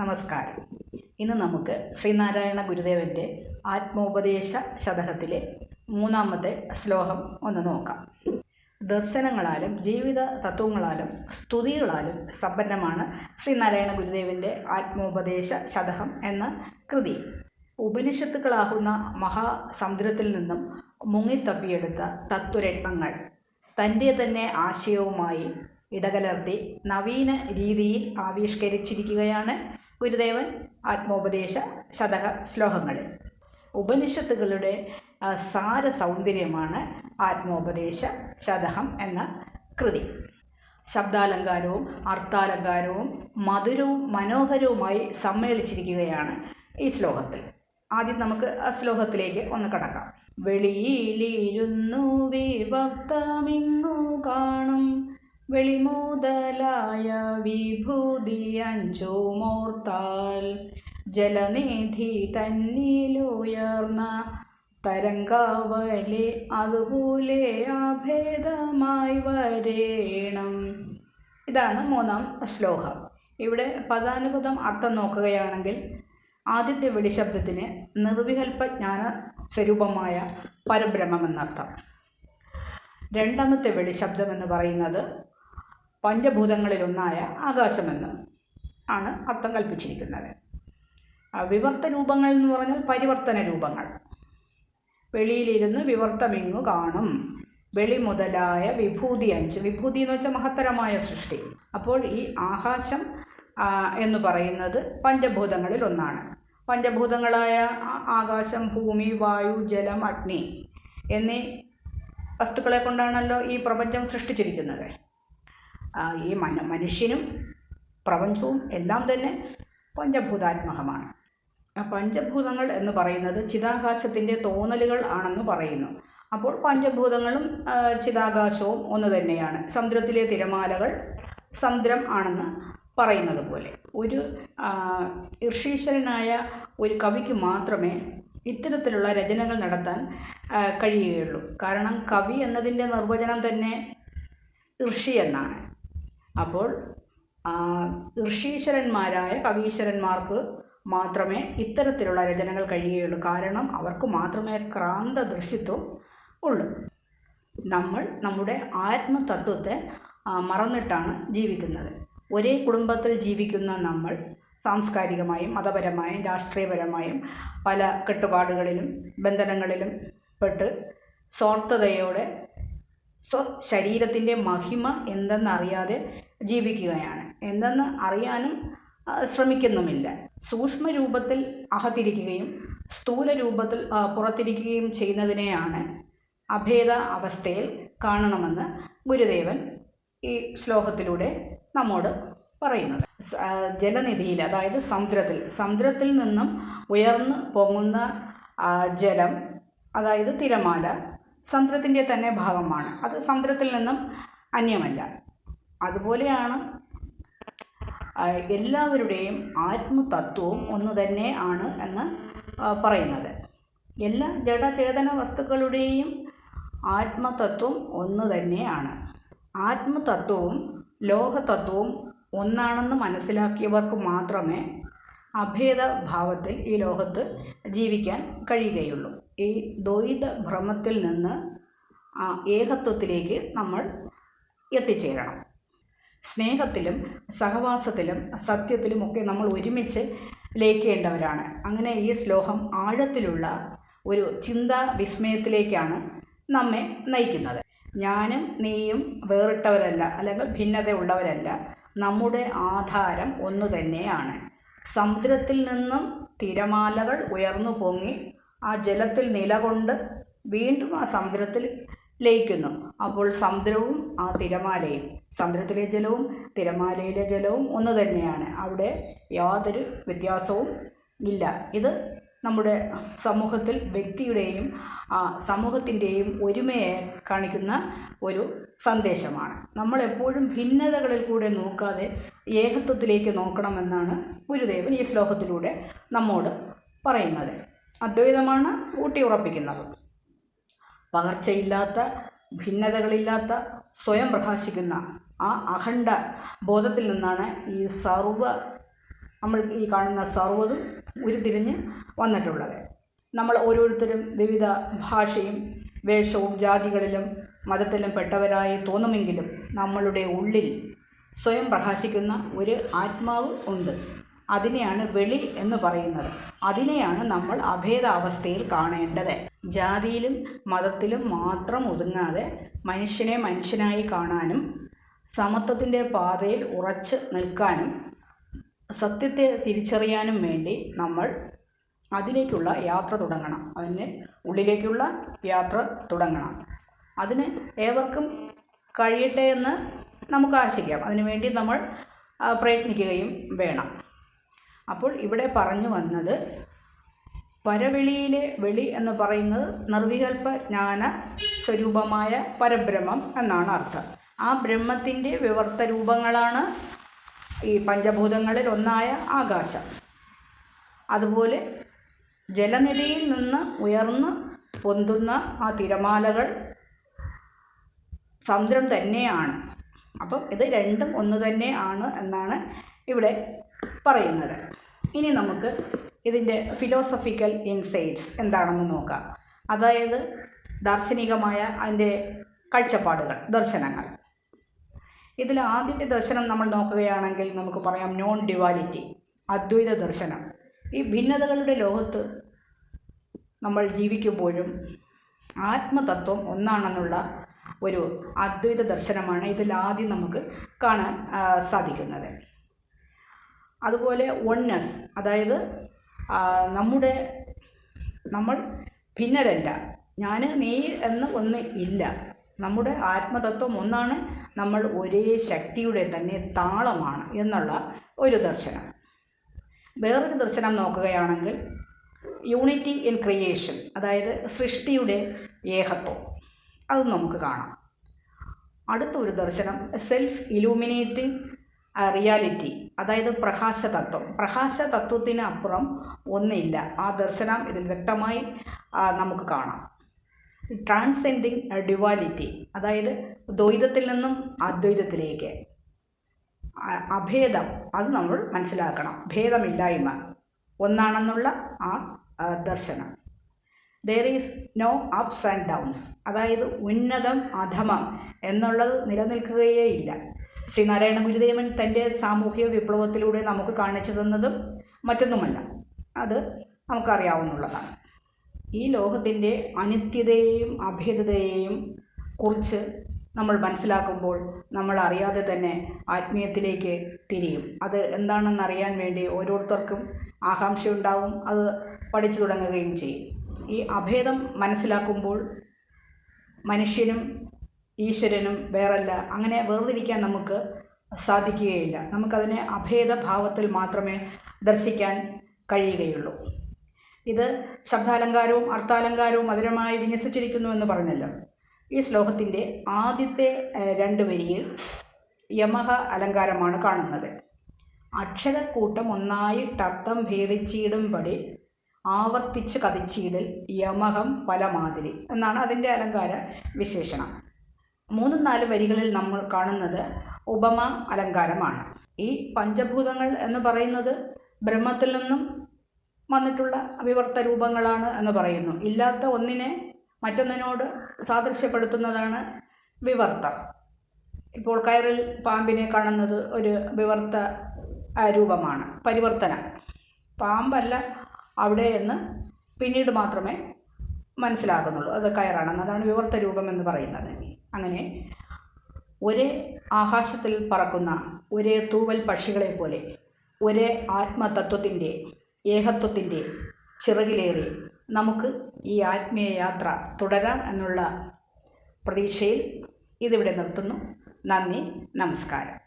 നമസ്കാരം. ഇന്ന് നമുക്ക് ശ്രീനാരായണ ഗുരുദേവന്റെ ആത്മോപദേശ ശതകത്തിലെ മൂന്നാമത്തെ ശ്ലോകം ഒന്ന് നോക്കാം. ദർശനങ്ങളാലും ജീവിത തത്വങ്ങളാലും സ്തുതികളാലും സമ്പന്നമാണ് ശ്രീനാരായണ ഗുരുദേവന്റെ ആത്മോപദേശ ശതകം എന്ന കൃതി. ഉപനിഷത്തുക്കളാകുന്ന മഹാസമുദ്രത്തിൽ നിന്നും മുങ്ങിത്തപ്പിയെടുത്ത തത്വരത്നങ്ങൾ തന്റെ തന്നെ ആശയവുമായി ഇടകലർത്തി നവീന രീതിയിൽ ആവിഷ്കരിച്ചിരിക്കുകയാണ് ഗുരുദേവൻ ആത്മോപദേശ ശതക ശ്ലോകങ്ങളിൽ. ഉപനിഷത്തുകളുടെ സാര സൗന്ദര്യമാണ് ആത്മോപദേശ ശതകം എന്ന കൃതി. ശബ്ദാലങ്കാരവും അർത്ഥാലങ്കാരവും മധുരവും മനോഹരവുമായി സമ്മേളിച്ചിരിക്കുകയാണ് ഈ ശ്ലോകത്തിൽ. ആദ്യം നമുക്ക് ആ ശ്ലോകത്തിലേക്ക് ഒന്ന് കടക്കാം. വെളിയിലിരുന്നു വിഭക്തമിങ്ങു കാണും വെളിമുതലായ വിഭൂതി അഞ്ചുമോർത്താൽ ജലനിധി തന്നിലുയർന്ന തരംഗാവലി അതുപോലെ അഭേദമായി വരേണം. ഇതാണ് മൂന്നാം ശ്ലോകം. ഇവിടെ പദാനുപദം അർത്ഥം നോക്കുകയാണെങ്കിൽ ആദ്യത്തെ വെളിശബ്ദത്തിന് നിർവികൽപ്പജ്ഞാന സ്വരൂപമായ പരബ്രഹ്മം എന്നർത്ഥം. രണ്ടാമത്തെ വെളിശബ്ദം എന്ന് പറയുന്നത് പഞ്ചഭൂതങ്ങളിലൊന്നായ ആകാശമെന്ന് ആണ് അർത്ഥം കൽപ്പിച്ചിരിക്കുന്നത്. വിവർത്ത രൂപങ്ങൾ എന്ന് പറഞ്ഞാൽ പരിവർത്തന രൂപങ്ങൾ. വെളിയിലിരുന്ന് വിവർത്തമിങ്ങു കാണും. വെളി മുതലായ വിഭൂതി അഞ്ച്. വിഭൂതി എന്ന് വെച്ചാൽ മഹത്തരമായ സൃഷ്ടി. അപ്പോൾ ഈ ആകാശം എന്ന് പറയുന്നത് പഞ്ചഭൂതങ്ങളിൽ ഒന്നാണ്. പഞ്ചഭൂതങ്ങളായ ആകാശം ഭൂമി വായു ജലം അഗ്നി എന്നീ വസ്തുക്കളെ കൊണ്ടാണല്ലോ ഈ പ്രപഞ്ചം സൃഷ്ടിച്ചിരിക്കുന്നത്. ഈ മന മനുഷ്യനും പ്രപഞ്ചവും എല്ലാം തന്നെ പഞ്ചഭൂതാത്മകമാണ്. ആ പഞ്ചഭൂതങ്ങൾ എന്ന് പറയുന്നത് ചിതാകാശത്തിന്റെ തോന്നലുകൾ ആണെന്ന് പറയുന്നു. അപ്പോൾ പഞ്ചഭൂതങ്ങളും ചിതാകാശവും ഒന്ന് തന്നെയാണ്. സമുദ്രത്തിലെ തിരമാലകൾ സമുദ്രം ആണെന്ന് പറയുന്നത് പോലെ. ഒരു ഋഷീശ്വരനായ ഒരു കവിക്ക് മാത്രമേ ഇത്തരത്തിലുള്ള രചനകൾ നടത്താൻ കഴിയുകയുള്ളൂ. കാരണം കവി എന്നതിന്റെ നിർവചനം തന്നെ ഋഷി എന്നാണ്. അപ്പോൾ ഋഷീശ്വരന്മാരായ കവീശ്വരന്മാർക്ക് മാത്രമേ ഇത്തരത്തിലുള്ള രചനകൾ കഴിയുകയുള്ളൂ. കാരണം അവർക്ക് മാത്രമേ ക്രാന്ത ദൃശ്യത്വം ഉള്ളൂ. നമ്മൾ നമ്മുടെ ആത്മതത്വത്തെ മറന്നിട്ടാണ് ജീവിക്കുന്നത്. ഒരേ കുടുംബത്തിൽ ജീവിക്കുന്ന നമ്മൾ സാംസ്കാരികമായും മതപരമായും രാഷ്ട്രീയപരമായും പല കെട്ടുപാടുകളിലും ബന്ധനങ്ങളിലും പെട്ട് സ്വാർത്ഥതയോടെ സ്വ ശരീരത്തിന്റെ മഹിമ എന്തെന്നറിയാതെ ജീവിക്കുകയാണ്. എന്തെന്ന് അറിയാനും ശ്രമിക്കുന്നുമില്ല. സൂക്ഷ്മ രൂപത്തിൽ അകത്തിരിക്കുകയും സ്ഥൂല രൂപത്തിൽ പുറത്തിരിക്കുകയും ചെയ്യുന്നതിനെയാണ് അഭേദ അവസ്ഥയിൽ കാണണമെന്ന് ഗുരുദേവൻ ഈ ശ്ലോകത്തിലൂടെ നമ്മോട് പറയുന്നത്. ജലനിധിയിൽ അതായത് സമുദ്രത്തിൽ സമുദ്രത്തിൽ നിന്നും ഉയർന്ന് പൊങ്ങുന്ന ജലം അതായത് തിരമാല സമുദ്രത്തിന്റെ തന്നെ ഭാഗമാണ്. അത് സമുദ്രത്തിൽ നിന്നും അന്യമല്ല. അതുപോലെയാണ് എല്ലാവരുടെയും ആത്മതത്വവും ഒന്ന് തന്നെ ആണ് എന്ന് പറയുന്നത്. എല്ലാ ജഡചേതന വസ്തുക്കളുടെയും ആത്മതത്വം ഒന്ന് തന്നെയാണ് ആത്മതത്വവും ലോകതത്വവും ഒന്നാണെന്ന് മനസ്സിലാക്കിയവർക്ക് മാത്രമേ അഭേദ ഭാവത്തിൽ ഈ ലോകത്ത് ജീവിക്കാൻ കഴിയുകയുള്ളൂ. ഈ ദ്വൈത ഭ്രമത്തിൽ നിന്ന് ഏകത്വത്തിലേക്ക് നമ്മൾ എത്തിച്ചേരണം. സ്നേഹത്തിലും സഹവാസത്തിലും സത്യത്തിലും ഒക്കെ നമ്മൾ ഒരുമിച്ച് ലയിക്കേണ്ടവരാണ്. അങ്ങനെ ഈ ശ്ലോകം ആഴത്തിലുള്ള ഒരു ചിന്താ വിസ്മയത്തിലേക്കാണ് നമ്മെ നയിക്കുന്നത്. ഞാനും നീയും വേറിട്ടവരല്ല അല്ലെങ്കിൽ ഭിന്നതയുള്ളവരല്ല. നമ്മുടെ ആധാരം ഒന്നു തന്നെയാണ്. സമുദ്രത്തിൽ നിന്നും തിരമാലകൾ ഉയർന്നു പൊങ്ങി ആ ജലത്തിൽ നിലകൊണ്ട് വീണ്ടും ആ സമുദ്രത്തിൽ ലയിക്കുന്നു. അപ്പോൾ സമുദ്രവും ആ തിരമാലയും സമുദ്രത്തിലെ ജലവും തിരമാലയിലെ ജലവും ഒന്ന് തന്നെയാണ്. അവിടെ യാതൊരു വ്യത്യാസവും ഇല്ല. ഇത് നമ്മുടെ സമൂഹത്തിൽ വ്യക്തിയുടെയും സമൂഹത്തിന്റെയും ഒരുമയെ കാണിക്കുന്ന ഒരു സന്ദേശമാണ്. നമ്മൾ എപ്പോഴും ഭിന്നതകളിൽ കൂടെ നോക്കാതെ ഏകത്വത്തിലേക്ക് നോക്കണമെന്നാണ് ഗുരുദേവൻ ഈ ശ്ലോകത്തിലൂടെ നമ്മോട് പറയുന്നത്. അദ്വൈതമാണ് ഊട്ടിയുറപ്പിക്കുന്നത് പകർച്ചയില്ലാത്ത ഭിന്നതകളില്ലാത്ത സ്വയം പ്രകാശിക്കുന്ന ആ അഖണ്ഡ ബോധത്തിൽ നിന്നാണ് ഈ സർവ നമ്മൾ ഈ കാണുന്ന സർവതും ഉരുത്തിരിഞ്ഞ് വന്നിട്ടുള്ളത്. നമ്മൾ ഓരോരുത്തരും വിവിധ ഭാഷയും വേഷവും ജാതികളിലും മതത്തിലും പെട്ടവരായി തോന്നുമെങ്കിലും നമ്മളുടെ ഉള്ളിൽ സ്വയം പ്രകാശിക്കുന്ന ഒരു ആത്മാവ് ഉണ്ട്. അതിനെയാണ് വെളി എന്ന് പറയുന്നത്. അതിനെയാണ് നമ്മൾ അഭേദാവസ്ഥയിൽ കാണേണ്ടത്. ജാതിയിലും മതത്തിലും മാത്രം ഒതുങ്ങാതെ മനുഷ്യനെ മനുഷ്യനായി കാണാനും സമത്വത്തിന്റെ പാതയിൽ ഉറച്ച് നിൽക്കാനും സത്യത്തെ തിരിച്ചറിയാനും വേണ്ടി നമ്മൾ അതിലേക്കുള്ള യാത്ര തുടങ്ങണം. അതിന് ഉള്ളിലേക്കുള്ള യാത്ര തുടങ്ങണം. അതിന് ഏവർക്കും കഴിയട്ടെ എന്ന് നമുക്ക് ആശിക്കാം. അതിനുവേണ്ടി നമ്മൾ പ്രയത്നിക്കുകയും വേണം. അപ്പോൾ ഇവിടെ പറഞ്ഞു വന്നത് പരവെളിയിലെ വെളി എന്ന് പറയുന്നത് നിർവികൽപ്പ ജ്ഞാന സ്വരൂപമായ പരബ്രഹ്മം എന്നാണ് അർത്ഥം. ആ ബ്രഹ്മത്തിന്റെ വിവർത്ത രൂപങ്ങളാണ് ഈ പഞ്ചഭൂതങ്ങളിൽ ഒന്നായ ആകാശം. അതുപോലെ ജലനിധിയിൽ നിന്ന് ഉയർന്ന് പൊന്തുന്ന ആ തിരമാലകൾ സമുദ്രം തന്നെയാണ്. അപ്പം ഇത് രണ്ടും ഒന്ന് തന്നെ ആണ് എന്നാണ് ഇവിടെ പറയുന്നത്. ഇനി നമുക്ക് ഇതിന്റെ ഫിലോസഫിക്കൽ ഇൻസൈറ്റ്സ് എന്താണെന്ന് നോക്കാം. അതായത് ദാർശനികമായ അതിന്റെ കാഴ്ചപ്പാടുകൾ ദർശനങ്ങൾ. ഇതിൽ ആദ്യത്തെ ദർശനം നമ്മൾ നോക്കുകയാണെങ്കിൽ നമുക്ക് പറയാം നോൺ ഡിവാലിറ്റി അദ്വൈത ദർശനം. ഈ ഭിന്നതകളുടെ ലോകത്ത് നമ്മൾ ജീവിക്കുമ്പോഴും ആത്മതത്വം ഒന്നാണെന്നുള്ള ഒരു അദ്വൈത ദർശനമാണ് ഇതിൽ ആദ്യം നമുക്ക് കാണാൻ സാധിക്കുന്നത്. അതുപോലെ ഒൺനെസ് അതായത് നമ്മുടെ നമ്മൾ ഭിന്നരല്ല. ഞാൻ നീ എന്ന് ഒന്ന് ഇല്ല. നമ്മുടെ ആത്മതത്വം ഒന്നാണ് നമ്മൾ ഒരേ ശക്തിയുടെ തന്നെ താളമാണ് എന്നുള്ള ഒരു ദർശനം. വേറൊരു ദർശനം നോക്കുകയാണെങ്കിൽ യൂണിറ്റി ഇൻ ക്രിയേഷൻ അതായത് സൃഷ്ടിയുടെ ഏകത്വം. അത് നമുക്ക് കാണാം. അടുത്തൊരു ദർശനം സെൽഫ് ഇലൂമിനേറ്റിംഗ് റിയാലിറ്റി അതായത് പ്രകാശ തത്വം പ്രകാശ തത്വത്തിന് അപ്പുറം ഒന്നില്ല. ആ ദർശനം ഇതിൽ വ്യക്തമായി നമുക്ക് കാണാം. ട്രാൻസെൻഡിങ് ഡ്യുവാലിറ്റി അതായത് ദ്വൈതത്തിൽ നിന്നും അദ്വൈതത്തിലേക്ക്. അഭേദം അത് നമ്മൾ മനസ്സിലാക്കണം. ഭേദമില്ലായ്മ ഒന്നാണെന്നുള്ള ആ, ദർശനം. There is no ups and downs അതായത് ഉന്നതം അധമം എന്നുള്ളത് നിലനിൽക്കുകയേ ഇല്ല ശ്രീനാരായണ ഗുരുദേവൻ തന്റെ സാമൂഹിക വിപ്ലവത്തിലൂടെ നമുക്ക് കാണിച്ചു തന്നതും മറ്റൊന്നുമല്ല. അത് നമുക്കറിയാവുന്നുള്ളതാണ് ഈ ലോകത്തിന്റെ അനിത്യതയെയും അഭേദതയെയും കുറിച്ച് നമ്മൾ മനസ്സിലാക്കുമ്പോൾ നമ്മൾ അറിയാതെ തന്നെ ആത്മീയത്തിലേക്ക് തിരിയും. അത് എന്താണെന്ന് അറിയാൻ വേണ്ടി ഓരോരുത്തർക്കും ആകാംക്ഷയുണ്ടാവും. അത് പഠിച്ചു തുടങ്ങുകയും ചെയ്യും. ഈ അഭേദം മനസ്സിലാക്കുമ്പോൾ മനുഷ്യനും ഈശ്വരനും വേറല്ല. അങ്ങനെ വേർതിരിക്കാൻ നമുക്ക് സാധിക്കുകയില്ല. നമുക്കതിനെ അഭേദ ഭാവത്തിൽ മാത്രമേ ദർശിക്കാൻ കഴിയുകയുള്ളൂ. ഇത് ശബ്ദാലങ്കാരവും അർത്ഥാലങ്കാരവും മധുരമായി വിന്യസിച്ചിരിക്കുന്നു എന്ന് പറഞ്ഞല്ലോ. ഈ ശ്ലോകത്തിന്റെ ആദ്യത്തെ രണ്ട് വരിയിൽ യമഹ അലങ്കാരമാണ് കാണുന്നത്. അക്ഷരക്കൂട്ടം ഒന്നായിട്ടർത്ഥം ഭേദിച്ചിടുംപടി ആവർത്തിച്ച് കതിച്ചിടൽ യമഹം പല മാതിരി എന്നാണ് അതിന്റെ അലങ്കാര വിശേഷണം. മൂന്നും നാല് വരികളിൽ നമ്മൾ കാണുന്നത് ഉപമ അലങ്കാരമാണ്. ഈ പഞ്ചഭൂതങ്ങൾ എന്ന് പറയുന്നത് ബ്രഹ്മത്തിൽ നിന്നും വന്നിട്ടുള്ള വിവർത്ത രൂപങ്ങളാണ് എന്ന് പറയുന്നു. ഇല്ലാത്ത ഒന്നിനെ മറ്റൊന്നിനോട് സാദൃശ്യപ്പെടുത്തുന്നതാണ് വിവർത്തം. ഇപ്പോൾ കയറിൽ പാമ്പിനെ കാണുന്നത് ഒരു വിവർത്ത രൂപമാണ്. പരിവർത്തനം. പാമ്പല്ല അവിടെ എന്ന് പിന്നീട് മാത്രമേ മനസ്സിലാകുന്നുള്ളൂ. അത് അതാണ് വിവർത്ത രൂപം എന്ന് പറയുന്നത്. അങ്ങനെ ഒരേ ആകാശത്തിൽ പറക്കുന്ന ഒരേ തൂവൽ പക്ഷികളെ പോലെ ഒരേ ആത്മതത്വത്തിന്റെ ഏകത്വത്തിന്റെ ചിറകിലേറി നമുക്ക് ഈ ആത്മീയ യാത്ര തുടരാം എന്നുള്ള പ്രതീക്ഷയിൽ ഇതിവിടെ നിർത്തുന്നു. നന്ദി നമസ്കാരം.